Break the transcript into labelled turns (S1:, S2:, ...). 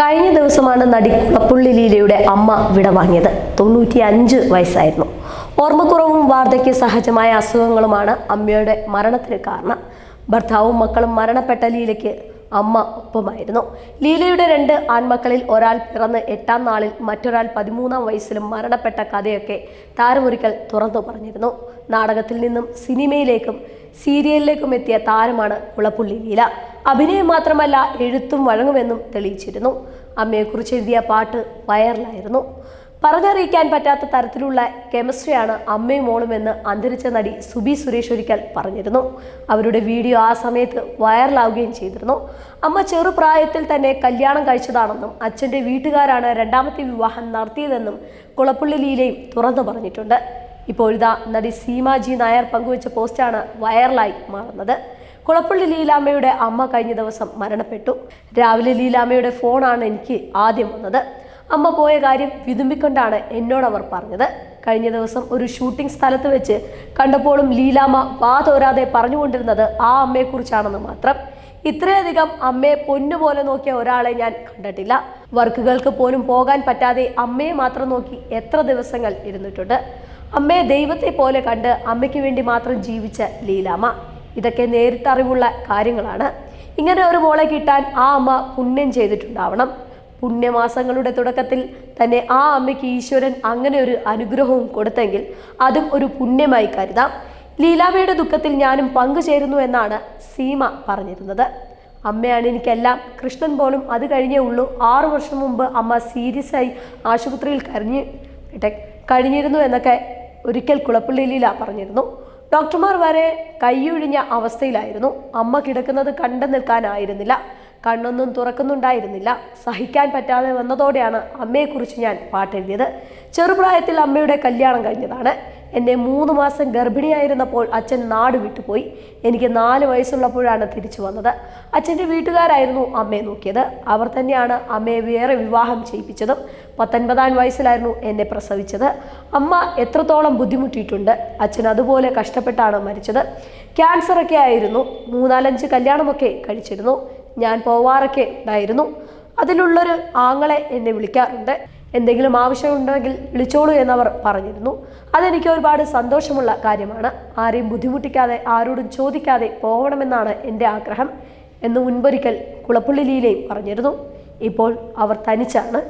S1: കഴിഞ്ഞ ദിവസമാണ് നടി കുളപ്പുള്ളി ലീലയുടെ അമ്മ വിടവാങ്ങിയത്. തൊണ്ണൂറ്റി അഞ്ച് വയസ്സായിരുന്നു. ഓർമ്മക്കുറവും വാർദ്ധക്യ സഹജമായ അസുഖങ്ങളുമാണ് അമ്മയുടെ മരണത്തിന് കാരണം. ഭർത്താവും മക്കളും മരണപ്പെട്ട ലീലയ്ക്ക് അമ്മ ഒപ്പമായിരുന്നു. ലീലയുടെ രണ്ട് ആൺമക്കളിൽ ഒരാൾ പിറന്ന് എട്ടാം നാളിൽ മറ്റൊരാൾ പതിമൂന്നാം വയസ്സിലും മരണപ്പെട്ട കഥയൊക്കെ താരമൊരിക്കൽ തുറന്നു പറഞ്ഞിരുന്നു. നാടകത്തിൽ നിന്നും സിനിമയിലേക്കും സീരിയലിലേക്കും എത്തിയ താരമാണ് കുളപ്പുള്ളി ലീല. അഭിനയം മാത്രമല്ല എഴുത്തും വഴങ്ങുമെന്നും തെളിയിച്ചിരുന്നു. അമ്മയെക്കുറിച്ച് എഴുതിയ പാട്ട് വൈറലായിരുന്നു. പറഞ്ഞറിയിക്കാൻ പറ്റാത്ത തരത്തിലുള്ള കെമിസ്ട്രിയാണ് അമ്മയും മോളും എന്ന് അന്തരിച്ച നടി സുബി സുരേഷ് ഒരിക്കൽ പറഞ്ഞിരുന്നു. അവരുടെ വീഡിയോ ആ സമയത്ത് വൈറലാവുകയും ചെയ്തിരുന്നു. അമ്മ ചെറുപ്രായത്തിൽ തന്നെ കല്യാണം കഴിച്ചതാണെന്നും അച്ഛന്റെ വീട്ടുകാരാണ് രണ്ടാമത്തെ വിവാഹം നടത്തിയതെന്നും കുളപ്പുള്ളി ലീലയും തുറന്നു പറഞ്ഞിട്ടുണ്ട്. ഇപ്പോഴിതാ നടി സീമാജി നായർ പങ്കുവച്ച പോസ്റ്റാണ് വൈറലായി മാറുന്നത്. കുളപ്പള്ളി ലീലാമ്മയുടെ അമ്മ കഴിഞ്ഞ ദിവസം മരണപ്പെട്ടു. രാവിലെ ലീലാമ്മയുടെ ഫോണാണ് എനിക്ക് ആദ്യം വന്നത്. അമ്മ പോയ കാര്യം വിതുമ്പിക്കൊണ്ടാണ് എന്നോട് അവർ പറഞ്ഞത്. കഴിഞ്ഞ ദിവസം ഒരു ഷൂട്ടിംഗ് സ്ഥലത്ത് വെച്ച് കണ്ടപ്പോഴും ലീലാമ്മ വാ തോരാതെ പറഞ്ഞുകൊണ്ടിരുന്നത് ആ അമ്മയെക്കുറിച്ചാണെന്ന് മാത്രം. ഇത്രയധികം അമ്മയെ പൊന്നുപോലെ നോക്കിയ ഒരാളെ ഞാൻ കണ്ടിട്ടില്ല. വർക്കുകൾക്ക് പോലും പോകാൻ പറ്റാതെ അമ്മയെ മാത്രം നോക്കി എത്ര ദിവസങ്ങൾ ഇരുന്നിട്ടുണ്ട്. അമ്മയെ ദൈവത്തെ പോലെ കണ്ട് അമ്മയ്ക്ക് വേണ്ടി മാത്രം ജീവിച്ച ലീലാമ്മ. ഇതൊക്കെ നേരിട്ടറിവുള്ള കാര്യങ്ങളാണ്. ഇങ്ങനെ ഒരു മോളെ കിട്ടാൻ ആ അമ്മ പുണ്യം ചെയ്തിട്ടുണ്ടാവണം. പുണ്യമാസങ്ങളുടെ തുടക്കത്തിൽ തന്നെ ആ അമ്മയ്ക്ക് ഈശ്വരൻ അങ്ങനെ ഒരു അനുഗ്രഹവും കൊടുത്തെങ്കിൽ അതും ഒരു പുണ്യമായി കരുതാം. ലീലാമ്മയുടെ ദുഃഖത്തിൽ ഞാനും പങ്കുചേരുന്നു എന്നാണ് സീമ പറഞ്ഞിരുന്നത്. അമ്മയാണ് എനിക്കെല്ലാം. കൃഷ്ണൻ പോലും അത് കഴിഞ്ഞേ ഉള്ളൂ. ആറു വർഷം മുമ്പ് അമ്മ സീരിയസ് ആയി ആശുപത്രിയിൽ കരഞ്ഞ് കഴിഞ്ഞിരുന്നു എന്നൊക്കെ ഒരിക്കൽ കുളപ്പള്ളി ലീല പറഞ്ഞിരുന്നു. ഡോക്ടർമാർ വരെ കൈയൊഴിഞ്ഞ അവസ്ഥയിലായിരുന്നു. അമ്മ കിടക്കുന്നത് കണ്ടു നിൽക്കാനായിരുന്നില്ല. കണ്ണൊന്നും തുറക്കുന്നുണ്ടായിരുന്നില്ല. സഹിക്കാൻ പറ്റാതെ വന്നതോടെയാണ് അമ്മയെക്കുറിച്ച് ഞാൻ പാട്ടെഴുതിയത്. ചെറുപ്രായത്തിൽ അമ്മയുടെ കല്യാണം കഴിഞ്ഞതാണ്. എന്നെ മൂന്ന് മാസം ഗർഭിണിയായിരുന്നപ്പോൾ അച്ഛൻ നാട് വിട്ടുപോയി എനിക്ക് നാല് വയസ്സുള്ളപ്പോഴാണ് തിരിച്ചു വന്നത്. അച്ഛന്റെ വീട്ടുകാരായിരുന്നു അമ്മയെ നോക്കിയത്. അവർ തന്നെയാണ് അമ്മയെ വേറെ വിവാഹം ചെയ്യിപ്പിച്ചതും പത്തൊൻപതാം വയസ്സിലായിരുന്നു എന്നെ പ്രസവിച്ചത്. അമ്മ എത്രത്തോളം ബുദ്ധിമുട്ടിയിട്ടുണ്ട്. അച്ഛൻ അതുപോലെ കഷ്ടപ്പെട്ടാണ് മരിച്ചത്. ക്യാൻസറൊക്കെ ആയിരുന്നു. മൂന്നാലഞ്ച് കല്യാണമൊക്കെ കഴിച്ചിരുന്നു. ഞാൻ പോവാറൊക്കെ ഉണ്ടായിരുന്നു അതിലുള്ളൊരു ആങ്ങളെ എന്നെ വിളിക്കാറുണ്ട്. എന്തെങ്കിലും ആവശ്യമുണ്ടെങ്കിൽ വിളിച്ചോളൂ എന്നവർ പറഞ്ഞിരുന്നു. അതെനിക്ക് ഒരുപാട് സന്തോഷമുള്ള കാര്യമാണ്. ആരെയും ബുദ്ധിമുട്ടിക്കാതെ ആരോടും ചോദിക്കാതെ പോകണമെന്നാണ് എന്റെ ആഗ്രഹം എന്ന് മുൻപൊരിക്കൽ കുളപ്പുള്ളി ലീലയും പറഞ്ഞിരുന്നു. ഇപ്പോൾ അവർ തനിച്ചാണ്.